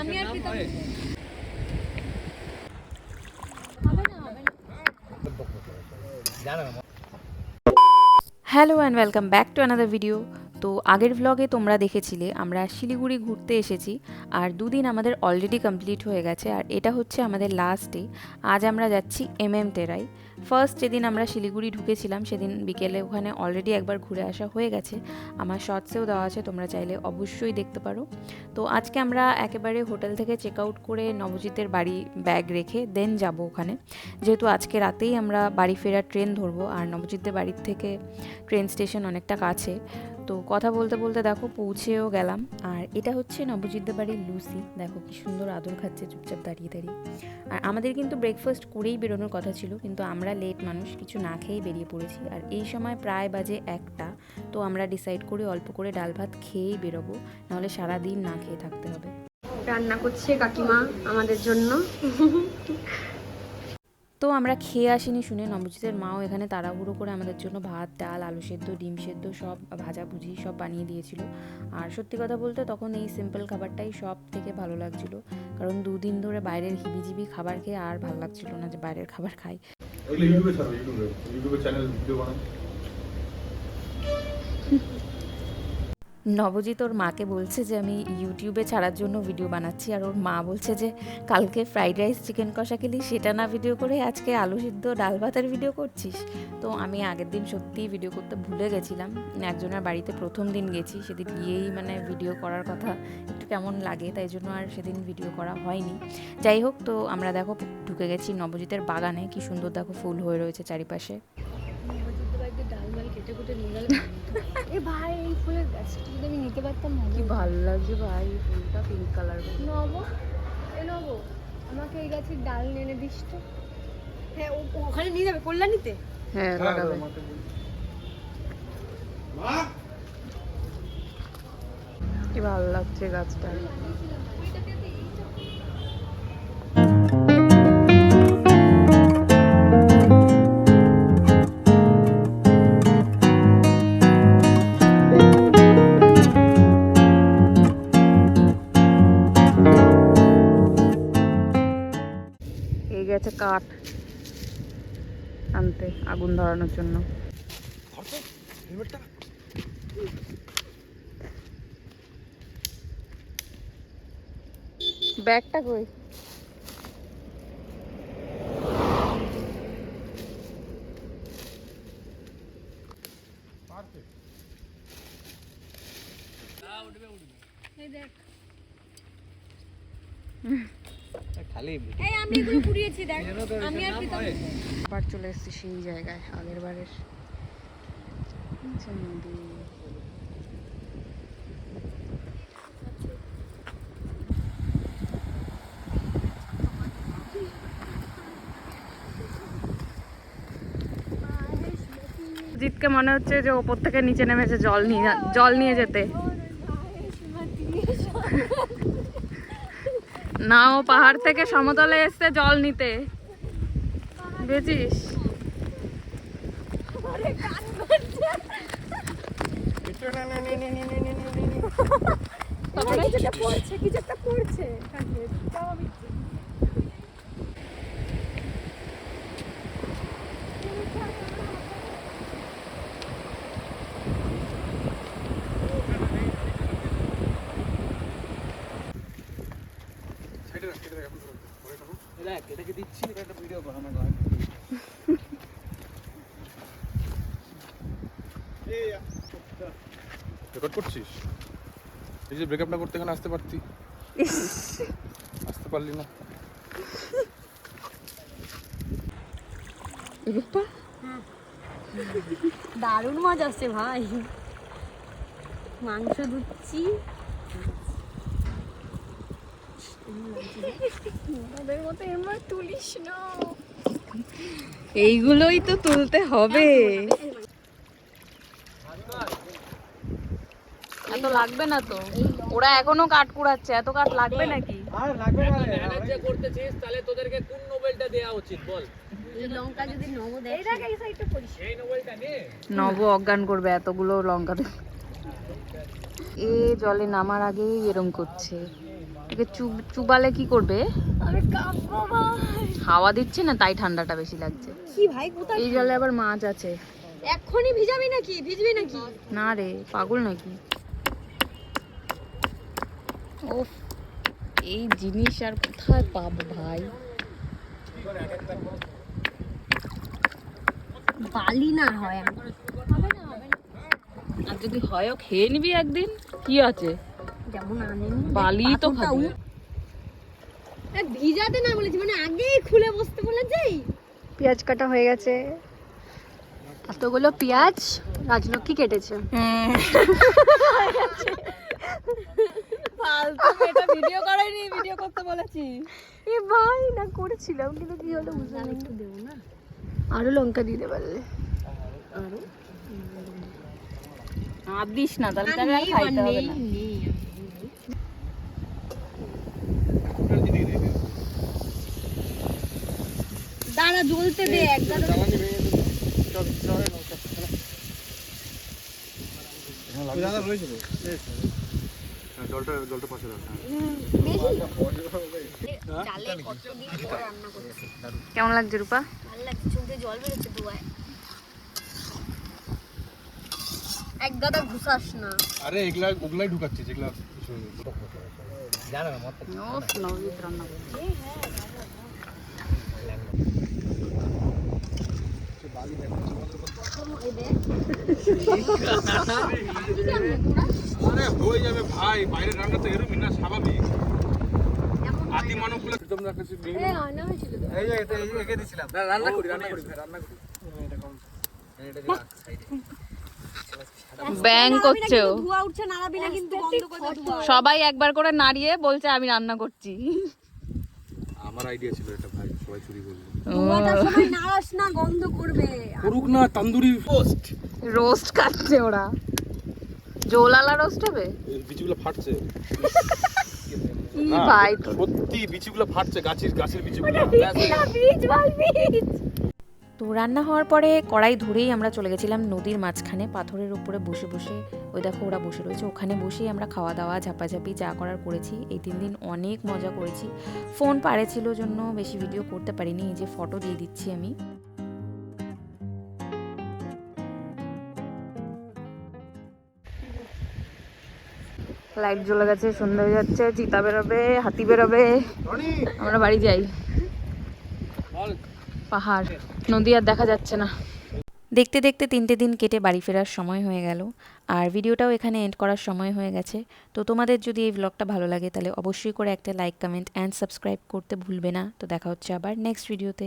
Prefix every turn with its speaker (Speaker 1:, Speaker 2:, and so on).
Speaker 1: আমি আর
Speaker 2: hello and welcome back to another video. তো আগের ভ্লগে তোমরা দেখেছিলে, আমরা শিলিগুড়ি ঘুরতে এসেছি, আর দুদিন আমাদের অলরেডি কমপ্লিট হয়ে গেছে, আর এটা হচ্ছে আমাদের লাস্ট ডে আজ আমরা যাচ্ছি এম এম তেরাই ফার্স্ট যেদিন আমরা শিলিগুড়ি ঢুকেছিলাম, সেদিন বিকেলে ওখানে অলরেডি একবার ঘুরে আসা হয়ে গেছে। আমার শর্টসেও দেওয়া আছে, তোমরা চাইলে অবশ্যই দেখতে পারো। তো আজকে আমরা একেবারে হোটেল থেকে চেক আউট করে নবজিতের বাড়ি ব্যাগ রেখে দেন যাব ওখানে। যেহেতু আজকে রাতেই আমরা বাড়ি ফেরার ট্রেন ধরবো, আর নবজিতের বাড়ির থেকে ট্রেন স্টেশন অনেকটা কাছে। তো কথা বলতে বলতে দেখো, পৌঁছেও গেলাম। আর এটা হচ্ছে নবজিৎদের বাড়ির লুসি। দেখো কি সুন্দর আদর খাচ্ছে, চুপচাপ দাঁড়িয়ে দাঁড়িয়ে। আর আমাদের কিন্তু ব্রেকফাস্ট করেই বেরোনোর কথা ছিল, কিন্তু আমরা লেট মানুষ কিছু না খেয়েই বেরিয়ে পড়েছি। আর এই সময় প্রায় বাজে একটা তো আমরা ডিসাইড করে অল্প করে ডাল ভাত খেয়েই বেরোবো নাহলে সারাদিন না খেয়ে থাকতে হবে।
Speaker 1: রান্না করছে কাকিমা আমাদের জন্য।
Speaker 2: তো আমরা খেয়ে আসিনি শুনে নবজিতের মাও এখানে তাড়াহুড়ো করে আমাদের জন্য ভাত ডাল আলু সেদ্ধ ডিম সেদ্ধ সব ভাজাভুজি সব বানিয়ে দিয়েছিল। আর সত্যি কথা বলতে তখন এই সিম্পল খাবারটাই সব থেকে ভালো লাগছিল। কারণ দুদিন ধরে বাইরের হিবিজিবি খাবার খেয়ে আর ভালো লাগছিল না যে বাইরের খাবার খাই।
Speaker 3: এগুলো ইউটিউবে ছাড়ো ইউটিউবে ইউটিউবে চ্যানেল ভিডিও
Speaker 2: নবজিৎ ওর মাকে বলছে যে, আমি ইউটিউবে ছাড়ার জন্য ভিডিও বানাচ্ছি। আর ওর মা বলছে যে, কালকে ফ্রাইড রাইস চিকেন কষা খেলি, সেটা না ভিডিও করে আজকে আলু সিদ্ধ, ডাল ভাতের ভিডিও করছিস? তো আমি আগের দিন সত্যিই ভিডিও করতে ভুলে গেছিলাম। একজনের বাড়িতে প্রথম দিন গেছি, সেদিন গিয়েই মানে ভিডিও করার কথা একটু কেমন লাগে, তাই জন্য আর সেদিন ভিডিও করা হয়নি। যাই হোক, তো আমরা দেখো, ঢুকে গেছি নবজিতের বাগানে, কি সুন্দর দেখো ফুল হয়ে রয়েছে চারিপাশে।
Speaker 1: এ ভাই এই ফুলের গাছটা যদি আমি নিতে পারতাম না
Speaker 2: কি ভালো লাগছে ভাই ফুলটা পিঙ্ক কালার
Speaker 1: নব এ নব আমাকে এই গাছের ডাল এনে দিস তো। হ্যাঁ ওখানে নিয়ে যাবে কল্যাণীতে?
Speaker 2: হ্যাঁ লাগাবে কি ভালো লাগছে গাছটা। গেছে কাঠ আনতে আগুন ধরানোর জন্য। ব্যাগটা কই?
Speaker 1: এই দেখ। এই আমি এগুলো পুড়িয়েছি দেখ। আমি আর প্রীতম
Speaker 2: আবার চলে এসেছি সেই জায়গায় আগের বারের। নদী জিতকে মনে হচ্ছে যে ওপর থেকে নিচে নেমেছে জল নিয়ে জল নিয়ে যেতে। না ও পাহাড় থেকে সমতলে এসছে জল নিতে। বুঝেছিস
Speaker 1: কিছু একটা পড়ছে
Speaker 3: সাইডে রাখ সাইডে রাখ এখন ধরো, পরে খাব।
Speaker 4: দিচ্ছি এটা একটা ভিডিও কর আমার
Speaker 3: রেকর্ড করছিস? এই যে ব্রেকআপ না করতে এখানে আসতে পারতি। আসতে পারলি না।
Speaker 1: দারুণ মজা আসছে ভাই। মাংস দুচ্ছি ওদের মতো এমন তুলিস না।
Speaker 2: এইগুলোই তো তুলতে হবে। এত লাগবে না তো। ওরা এখনও কাঠ কুড়াচ্ছে। এত কাঠ লাগবে নাকি?
Speaker 4: আর লাগবে না মেহনত করতেছিস তাহলে তোদেরকে কোন নোবেলটা দেওয়া উচিত বল?
Speaker 1: লঙ্কা যদি নব দেয় এই সাইডটা পড়িস।
Speaker 4: এই নোবেলটা নে।
Speaker 2: নব অজ্ঞান করবে এতগুলো লঙ্কা এ জলে নামার আগেই এরম করছে। চুব চুবালে কি করবে? হাওয়া দিচ্ছে না তাই ঠান্ডাটা বেশি লাগছে।
Speaker 1: কি ভাই কোথায়?
Speaker 2: এই জলে আবার মাছ আছে।
Speaker 1: এক্ষুনি ভিজাবি নাকি? ভিজবি নাকি?
Speaker 2: না রে পাগল নাকি? ও এই জিনিস আর কোথায় পাবো ভাই?
Speaker 1: বালি না হয়।
Speaker 2: আর যদি হয়ও খেয়ে নিবি একদিন কি আছে?
Speaker 1: যেমন আনেন
Speaker 2: বালি তো খাবি।
Speaker 1: ভিজাতে না বলেছি মানে আগেই খুলে বসতে বলেছি। পেঁয়াজ কাটা হয়ে গেছে। এতগুলো পেঁয়াজ রাজলক্ষ্মী কেটেছে।
Speaker 2: এটা ভিডিও করাইনি ভিডিও করতে বলেছি।
Speaker 1: এ ভাই না করেছিলাম কিন্তু কি হলো বুঝলাম একটু দেবো না? আরও লঙ্কা দিতে পারলে।
Speaker 2: আর? দিস না তাহলে তাহলে খাইতে হবে না
Speaker 1: দাঁড়া জ্বলতে দে এক দাঁড়া
Speaker 3: জ্বালানি ভেঙে দিল চল চল দাদা রয়েছে তো হ্যাঁ, জলটা জলটা পাশে রাখ হ্যাঁ।
Speaker 1: চালে
Speaker 2: কেমন লাগছে রূপা?
Speaker 1: জল বেরোচ্ছে দুয়ায়। এক গাদা ঘুষাস না।
Speaker 3: আরে এগুলা ওগুলাই ঢুকাচ্ছে যেগুলা
Speaker 2: রান্না করছে।
Speaker 3: আরে হয়ে যাবে ভাই বাইরে রান্না তো এরকমই না স্বাভাবিক। আদি মানবগুলো তোমরা কাছে
Speaker 1: এ আনা হয়েছিল
Speaker 3: এই যে একে দিছিলাম। রান্না করি রান্না করি রান্না করি।
Speaker 2: ব্যাং করছে। সবাই একবার করে নাড়িয়ে বলছে আমি রান্না করছি।
Speaker 3: আমার আইডিয়া ছিল এটা ভাই সবাই চুরি করবে।
Speaker 1: নাড়াস না গন্ধ করবে।
Speaker 3: করুক না তন্দুরি পোস্ট
Speaker 2: রোস্ট খাচ্ছে ওরা। জোলালা রোস্ট হবে?
Speaker 3: এই বিচিগুলো ফাটছে।
Speaker 2: কি ভাই।
Speaker 3: সত্যি বিচিগুলো ফাটছে গাছের গাছের বিচিগুলো।
Speaker 1: বীজ বল বীজ।
Speaker 2: তো রান্না হওয়ার পরে কড়াই ধরেই আমরা চলে গেছিলাম নদীর মাঝখানে পাথরের উপরে বসে বসে। ওই দেখো ওরা বসে রয়েছে। ওখানে বসেই আমরা খাওয়া দাওয়া ঝাপাঝাপি যা করার করেছি। এই তিন দিন অনেক মজা করেছি। ফোন পাড়ে ছিল জন্য বেশি ভিডিও করতে পারিনি। এই যে ফটো দিয়ে দিচ্ছি আমি। লাইট জ্বলে গেছে সন্ধ্যা হয়ে যাচ্ছে চিতা বেরোবে হাতি বেরোবে। আমরা বাড়ি যাই। পাহাড় নদী আর দেখা যাচ্ছে না। দেখতে দেখতে তিনটে দিন কেটে বাড়ি ফেরার সময় হয়ে গেল। আর ভিডিওটাও এখানে এন্ড করার সময় হয়ে গেছে। তো তোমাদের যদি এই ব্লগটা ভালো লাগে তাহলে অবশ্যই করে একটা লাইক কমেন্ট অ্যান্ড সাবস্ক্রাইব করতে ভুলবে না। তো দেখা হচ্ছে আবার নেক্সট ভিডিওতে